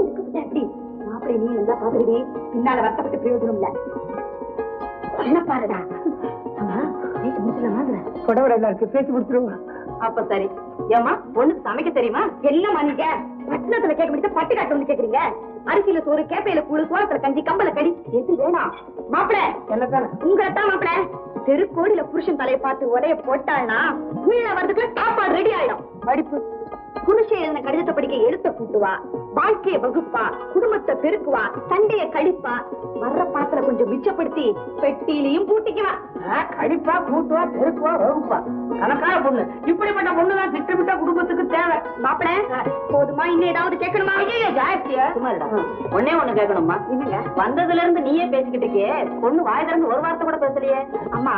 இப்படி இருக்கு எப்படி மாப்பிள்ளை நீ நல்லா பாத்துக்கிட்டே பின்னால வருத்தப்பட்டு பிரயோஜனம் இல்ல. என்ன பாருடா? ஆமா பேசி முடிச்சலாமா புடவை நல்லா இருக்கு பேசி முடிச்சிருவோம் அப்ப சரி. ஏமா பொண்ணுக்கு சமைக்க தெரியுமா? என்னமா நீங்க பட்டணத்துல கேட்க பட்டு காட்டு வந்து கேக்குறீங்க. அரிசியில சோறு கேப்பையில கூழு சோளத்துல கஞ்சி கம்பல கடி. எது வேணாம் மாப்பிள என்னத்தானே உங்களை தான் மாப்பிள தெருக்கோடியில புருஷன் தலையை பார்த்து உடைய போட்டாள்னா உள்ள வரதுக்குள்ள சாப்பாடு ரெடி ஆயிடும். படிப்பு. புருஷன் எழுதின கடிதத்தை படிக்க எழுத்த கூட்டுவா. வாழ்க்கைய வகுப்பா குடும்பத்தை பெருக்குவா சண்டைய கழிப்பா வர்ற பாத்திர கொஞ்சம் மிச்சப்படுத்தி பெட்டியிலையும் பூட்டிக்குவா. கடிப்பா கூட்டுவா பெருக்குவா வகுப்பா. கணக்கான பொண்ணு. இப்படிப்பட்ட பொண்ணுதான் திட்டமிட்ட குடும்பத்துக்கு தேவை. மாப்பிள போதுமா? இன்னும் ஏதாவது கேட்கணுமா? ஜாஸ்தியா. சும்மா இருடா. ஒண்ணே ஒண்ணு கேட்கணுமா? என்னங்க? வந்ததுல இருந்து நீயே பேசிக்கிட்டு பொண்ணு வாய் திறந்து ஒரு வார்த்தை கூட பேசலையே. அம்மா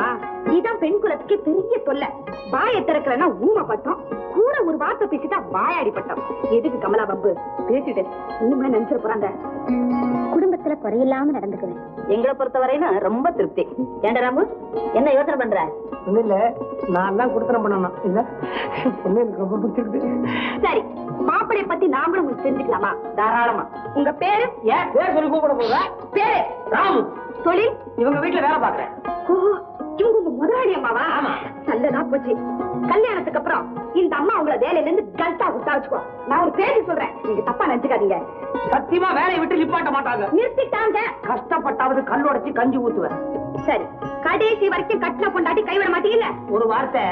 இதான் பெண் குலத்துக்கு பெரிய தொல்லை. வாயை திறக்கலன்னா ஊமை பட்டோம் கூட ஒரு வார்த்தை பேசிட்டா வாயாடி பட்டோம். எதுக்கு கமலா பம்பு பேசிட்டு ஊமை நினைச்சிட போறாங்க. குடும்பத்துல குறையில்லாம நடந்துக்குவேன். எங்களை பொறுத்தவரையிலும் ரொம்ப திருப்தி. ஏண்டா ராமு? என்ன யோசனை பண்ற? இல்ல. நான் தான் கொடுத்தனம் பண்ணணும். இல்ல? பொண்ணு எனக்கு ரொம்ப பிடிச்சிருக்கு. சரி. மாப்பிளைய பத்தி நாமளும் உங்களுக்கு தெரிஞ்சுக்கலாமா? தாராளமா. உங்க பேரு? ஏன் பேர் சொல்லி கூப்பிட போதா பேரு? ராமு. தொழில் இவங்க வீட்டுல வேலை பாக்குறேன் இவங்க உங்க முதலாளி அம்மாவா? ஆமா. நல்லதா போச்சு. கல்யாணத்துக்கு அப்புறம் இந்த அம்மா உங்களை வேலையில இருந்து கல்ட்டா விட்டா வச்சுக்கோ நான் ஒரு பேச்சு சொல்றேன். நீங்க தப்பா நினைச்சுக்காதீங்க. சத்தியமா வேலையை விட்டு நிப்பாட்ட மாட்டாங்க. நிறுத்திட்டாங்க. கஷ்டப்பட்டாவது கல் உடைச்சு கஞ்சி ஊத்துவேன். சரி. கடைசி வரைக்கும் கட்டின பொண்டாட்டி கைவிட மாட்டீங்கல்ல? ஒரு வார்த்தை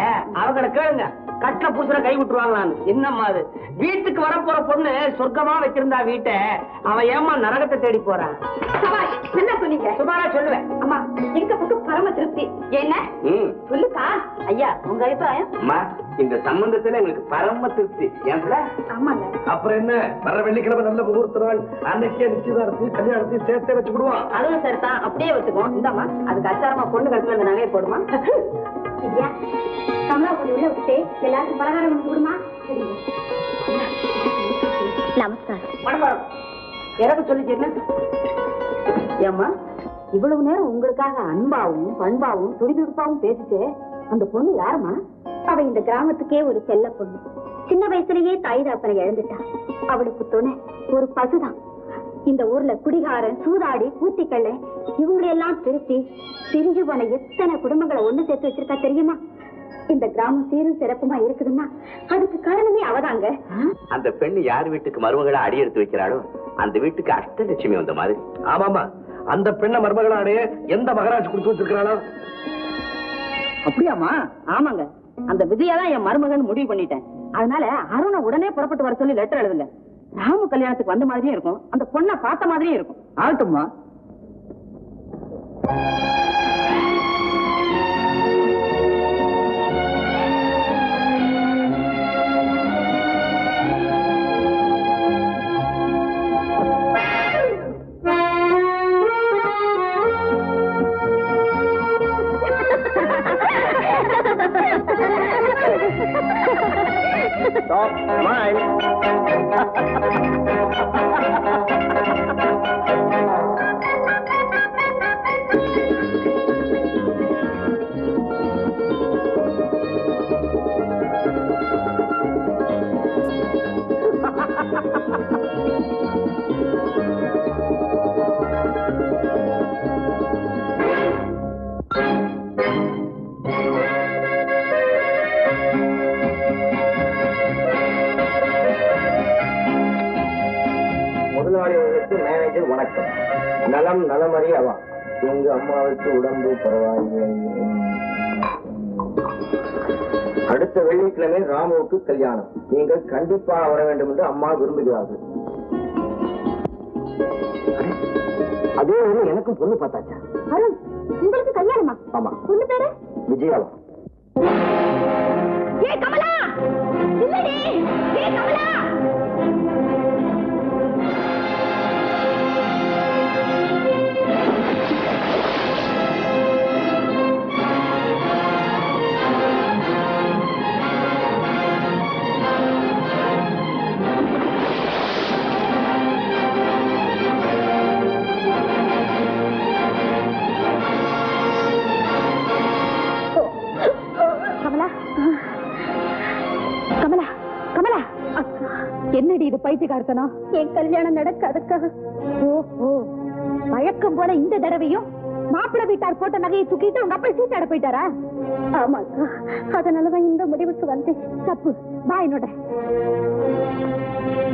அவங்கள கேளுங்க. கட்டில பூசுற கை விட்டுருவாங்களான்னு. என்னம்மா அது? வீட்டுக்கு வரப்போற பொண்ணு சொர்க்கமா வச்சிருந்தா வீட்டை அவன் ஏமா நரகத்தை தேடி போறான் சபாஷ் என்ன சொன்னீங்க? சுமாரா சொல்லுவேன். அம்மா எங்க பக்கம் பரம திருப்தி. என்ன? சொல்லுக்கா ஐயா உங்க அபிப்பிராயம்? அம்மா இந்த சம்பந்தத்துல எங்களுக்கு பரம திருப்தி. ஏன்ல ஆமாங்க. அப்புறம் என்ன? வர வெள்ளிக்கிழமை நல்ல முகூர்த்த நாள் அன்னைக்கே நிச்சயதார்த்தி கல்யாணத்தையும் சேர்த்தே வச்சுக்கிடுவோம். அதுவும் சரிதான். அப்படியே வச்சுக்குவோம் இந்தாம்மா அதுக்கு அச்சாரமா பொண்ணு கழுத்துல அந்த நகையை போடுமா? ஐயா கமலா கொஞ்சம் உள்ள விட்டு எல்லாருக்கும் பலகாரம் வந்து விடுமா நமஸ்காரம். மணமரம் எனக்கு சொல்லிச்சு என்ன? ஏம்மா இவ்வளவு நேரம் உங்களுக்காக அன்பாவும் பண்பாவும் துடிதுடிப்பாவும் பேசிட்டு அந்த பொண்ணு யாருமா அவ இந்த கிராமத்துக்கே ஒரு செல்ல பொண்ணு. சின்ன வயசுலயே தாய் தாப்பனை இழந்துட்டா. அவளுக்கு துணை ஒரு பசுதான். இந்த ஊர்ல குடிகாரன் சூதாடி கூத்திக்கள்ள இவங்களையெல்லாம் திருத்தி பிரிஞ்சு போன எத்தனை குடும்பங்களை ஒண்ணு சேர்த்து வச்சிருக்கா தெரியுமா? இந்த கிராமம் சீரும் சிறப்புமா இருக்குதுன்னா அதுக்கு காரணமே அவதாங்க. அந்த பெண்ணு யார் வீட்டுக்கு மருமகளா அடி எடுத்து வைக்கிறாளோ அந்த வீட்டுக்கு அஷ்டலட்சுமி வந்த மாதிரி. ஆமாமா அந்த பெண்ணை மருமகளாடே எந்த மகராஜ் கொடுத்து வச்சிருக்கிறாளோ? அப்படியாமா ஆமாங்க. அந்த விஜயா தான் என் மருமகன் முடிவு பண்ணிட்டேன். அதனால அருணை உடனே புறப்பட்டு வர சொல்லி லெட்டர் எழுதுங்க. ராமு கல்யாணத்துக்கு வந்த மாதிரியும் இருக்கும். அந்த பொண்ணை பார்த்த மாதிரியும் இருக்கும். ஆகட்டும்மா. வணக்கம். நலம் நலமறி அவா. எங்க அம்மாவுக்கு உடம்பு பரவாயில்லை. அடுத்த வெள்ளிக்கிழமை ராமுவுக்கு கல்யாணம். நீங்கள் கண்டிப்பா வர வேண்டும் என்று அம்மா விரும்புகிறார்கள். அதே ஒரு எனக்கும் பொண்ணு பார்த்தாச்சா? அருண் உங்களுக்கு கல்யாணமா? ஆமா. பொண்ணு பேரு? விஜயாவா? ஏ கமலா! இல்லடி. ஏ கமலா! இருக்கணும் என் கல்யாணம் நடக்காதுக்கா ஓ வழக்கம் போல இந்த தடவையும் மாப்பிள்ளை வீட்டார் போட்ட நகையை தூக்கிட்டு உங்க அப்பா சீட்டாட போயிட்டாரா ஆமாக்கா. அதனாலதான் இந்த முடிவுக்கு வந்தேன். தப்பு. வா என்னோட.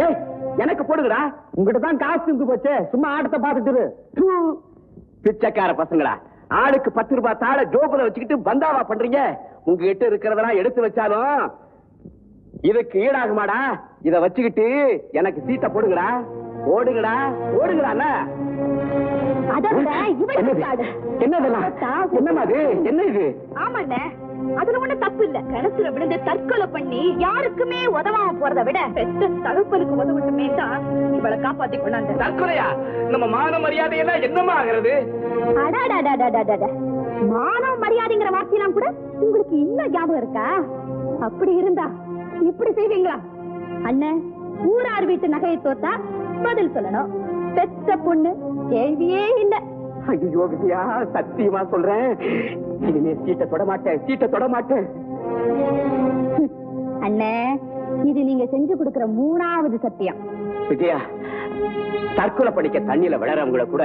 டேய், எனக்கு போடுங்கடா. உங்ககிட்ட தான் காசு இருந்து போச்சே. சும்மா ஆட்டத்தை. தூ. பிச்சைக்கார பசங்களா ஆளுக்கு பத்து ரூபாய் தாள ஜோபுல வச்சுக்கிட்டு பந்தாவா பண்றீங்க? உங்ககிட்ட இருக்கிறதெல்லாம் எடுத்து வச்சாலும் இதுக்கு ஈடாகுமாடா? இத வச்சுக்கிட்டு எனக்கு சீட்டை போடுங்கடா. ஓடுங்கடா. ஓடுங்கடா தற்கொலை பண்ணி யாருக்குமே உதவாம போறதை விட பெத்த தகப்பனுக்கு உதவட்டுமே தான் இவளை காப்பாத்தி கொண்டாந்து தற்கொலையா? நம்ம மான மரியாதை எல்லாம் என்னமா ஆகிறது. மானம் மரியாதைங்கிற வார்த்தையெல்லாம் கூட உங்களுக்கு இன்னும் ஞாபகம் இருக்கா? அப்படி இருந்தா இப்படி செய்வீங்களா? அண்ணன் ஊரார் வீட்டு நகையை தோத்தா பதில் சொல்லணும். பெத்த பொண்ணு கேள்வியே இல்ல. ஐயோ விஜயா சத்தியமா சொல்றேன். இனிமே சீட்டை தொட மாட்டேன் சீட்டை தொட மாட்டேன். அண்ணே இது நீங்க செஞ்சு கொடுக்கிற மூணாவது சத்தியம். விஜயா தற்கொலை பண்ணிக்க தண்ணியில விளைறவங்கள கூட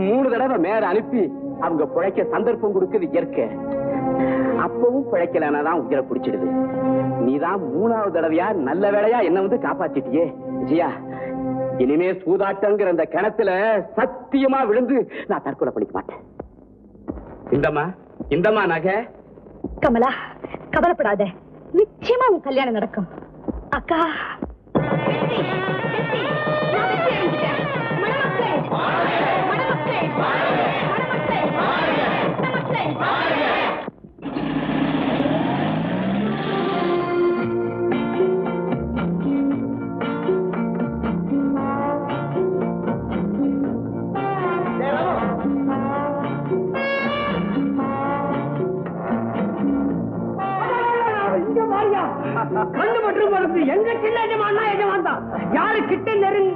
மூணு தடவை மேல அனுப்பி அவங்க பிழைக்க சந்தர்ப்பம் கொடுக்குது இயற்கை. அப்பவும் பிழைக்கலன்னா தான் உயிரை பிடிச்சிடுது. நீதான் மூணாவது தடவையா நல்ல வேலையா என்ன வந்து காப்பாத்திட்டியே. விஜயா இனிமே சூதாட்டங்கிற அந்த கிணத்துல சத்தியமா விழுந்து நான் தற்கொலை பண்ணிக்க மாட்டேன். இந்தம்மா இந்தம்மா நகை. கமலா கவலைப்படாத. நிச்சயமா உன் கல்யாணம் நடக்கும். அக்கா கண்ணு மட்டும் மருந்து எங்க சின்ன எஜமானா எஜமான் தான். யாரு கிட்ட நெருங்கி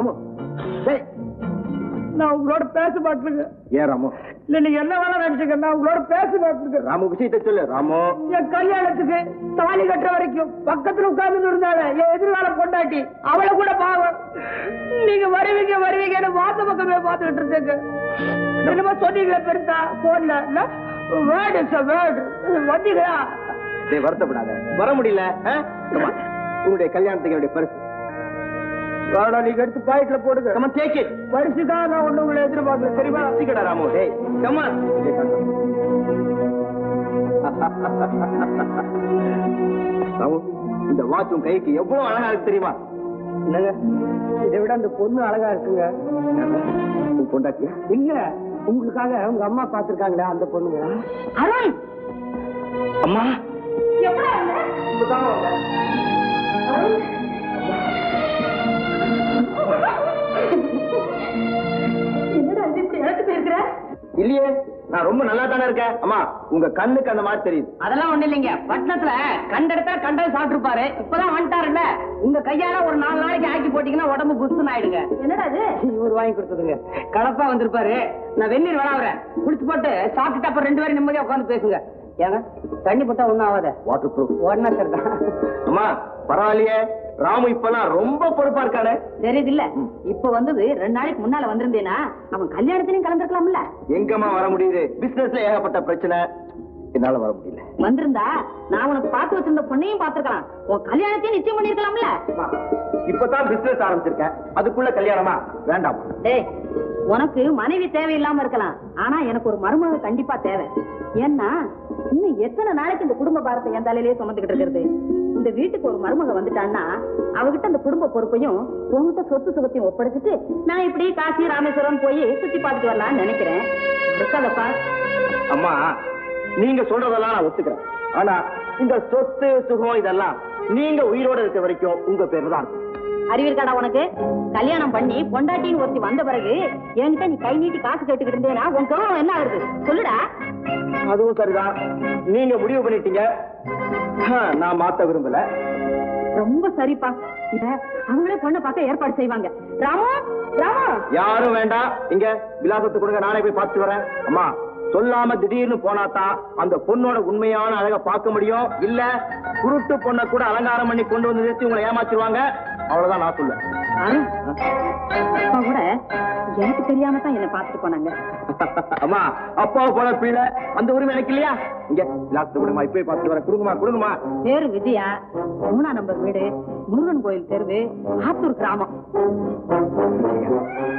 ஆமா. டேய், நான் உங்களோட பேச மாட்டேங்க ஏன் ராமு? இல்ல நீங்க என்ன வேணா நினைச்சுங்க நான் உங்களோட பேச மாட்டேங்க ராமு விஷயத்தை சொல்லு ராமு. என் கல்யாணத்துக்கு தாலி கட்டுற வரைக்கும் பக்கத்துல உட்கார்ந்து இருந்தால என் எதிர்கால பொண்டாட்டி அவளை கூட பாவம். நீங்க வருவீங்க வருவீங்கன்னு வாச பக்கமே பார்த்துட்டு இருந்தேங்க. என்னமோ சொன்னீங்களே பெருசா போன்ல வேர்டு இஸ் வேர்டு வந்தீங்களா? டேய் வருத்தப்படாத. வர முடியல. உன்னுடைய கல்யாணத்துக்கு என்னுடைய பரிசு வேடா நீங்க எடுத்து பாக்கெட்ல போடுங்க. Come on, take it. பரிசுதான் நான் ஒண்ணு உங்களை எதிர்பார்க்கல தெரியுமா? ராமு. டேய். ராமு இந்த வாட்ச் உன் கைக்கு எவ்வளவு அழகா இருக்கு தெரியுமா? என்னங்க? இதை விட அந்த பொண்ணு அழகா இருக்குங்க. உன் பொண்டாட்டியா? இல்ல உங்களுக்காக உங்க அம்மா பாத்துருக்காங்களே அந்த பொண்ணுங்க. அருண்! அம்மா! என்னடா இது இப்படி இழந்து போயிருக்கிற? இல்லையே. நான் ரொம்ப நல்லா தானே இருக்கேன்? அம்மா உங்க கண்ணுக்கு அந்த மாதிரி தெரியுது. அதெல்லாம் ஒண்ணு இல்லைங்க. பட்டணத்துல கண்ட இடத்துல கண்டது சாப்பிட்டுருப்பாரு. இப்பதான் வந்துட்டாருல்ல. உங்க கையால ஒரு நாலு நாளைக்கு ஆக்கி போட்டீங்கன்னா உடம்பு புஸ்துன்னு ஆயிடுங்க. என்னடா இது? இவர் வாங்கி கொடுத்ததுங்க. கலப்பா வந்திருப்பாரு. நான் வெந்நீர் விளாவுறேன் குளிச்சு போட்டு சாப்பிட்டுட்டு அப்புறம் ரெண்டு பேரும் நிம்மதியா உட்காந்து பேசுங்க. ஏங்க தண்ணி போட்டா ஒண்ணும் ஆகாத. வாட்டர் ப்ரூஃப் உடனே சரிதான் அம்மா பரவாயில்லையே. ராமு இப்பெல்லாம் ரொம்ப பொறுப்பா இருக்கானே. தெரியுது இல்ல இப்ப வந்தது ரெண்டு நாளைக்கு முன்னால வந்திருந்தேனா? அவன் கல்யாணத்திலையும் கலந்துருக்கலாம்ல. எங்கம்மா வர முடியுது? பிசினஸ்ல ஏகப்பட்ட பிரச்சனை. என்னால வர முடியல. வந்திருந்தா நான் உனக்கு பார்த்து வச்சிருந்த பொண்ணையும் பார்த்திருக்கலாம். உன் கல்யாணத்தையும் நிச்சயம் பண்ணிருக்கலாம்ல. இப்பதான் பிசினஸ் ஆரம்பிச்சிருக்கேன். அதுக்குள்ள கல்யாணமா? வேண்டாம். டேய் உனக்கு மனைவி தேவையில்லாம இருக்கலாம். ஆனா எனக்கு ஒரு மருமக கண்டிப்பா தேவை. ஏன்னா இன்னும் எத்தனை நாளைக்கு இந்த குடும்ப பாரத்தை என் தலையிலேயே சுமந்துகிட்டு இருக்கிறது? இந்த வீட்டுக்கு ஒரு மருமக வந்துட்டான்னா அவகிட்ட அந்த குடும்ப பொறுப்பையும் உன்கிட்ட சொத்து சுகத்தையும் ஒப்படைச்சிட்டு நான் இப்படி காசி ராமேஸ்வரம் போய் சுத்தி பார்த்துட்டு வரலாம்னு நினைக்கிறேன். இருக்காதப்பா அம்மா நீங்க சொல்றதெல்லாம் நான் ஒத்துக்கிறேன். ஆனா இந்த சொத்து சுகம் இதெல்லாம் நீங்க உயிரோட இருக்க வரைக்கும் உங்க பேர் தான். அறிவிருக்காடா உனக்கு? கல்யாணம் பண்ணி பொண்டாட்டின்னு ஒருத்தி வந்த பிறகு என்கிட்ட நீ கை நீட்டி காசு கேட்டுக்கிட்டு இருந்தேனா? உன் கௌரவம் என்ன ஆகுது? சொல்லுடா. அதுவும் சரிதான். நீங்க முடிவு பண்ணிட்டீங்க. நான் மாத்த விரும்பல. ரொம்ப சரிப்பா. இத அவங்களே பொண்ணை பார்க்க ஏற்பாடு செய்வாங்க. ராமு ராமு. யாரும் வேண்டாம். இங்க விலாசத்தை கொடுங்க. நானே போய் பார்த்துட்டு வரேன். அம்மா. சொல்லாம திடீர்னு போனாதான் அந்த பொண்ணோட உண்மையான அழகை பார்க்க முடியும். இல்ல குருட்டு பொண்ணை கூட அலங்காரம் பண்ணி கொண்டு வந்து நிறுத்தி உங்களை ஏமாச்சிருவாங்க அவ்வளவுதான் நான் அப்பா கூட எனக்கு தெரியாம தான் என்ன பாத்துட்டு போனாங்க. அம்மா அப்பாவை போல பிள்ளை அந்த உரிமை எனக்கு இல்லையா? இங்க லாஸ்ட் விடுமா இப்பவே பார்த்துட்டு வரேன். கொடுங்கம்மா கொடுங்கம்மா. பேரு விஜயா. மூணாம் நம்பர் வீடு முருகன் கோயில் தெருவு ஆத்தூர் கிராமம்.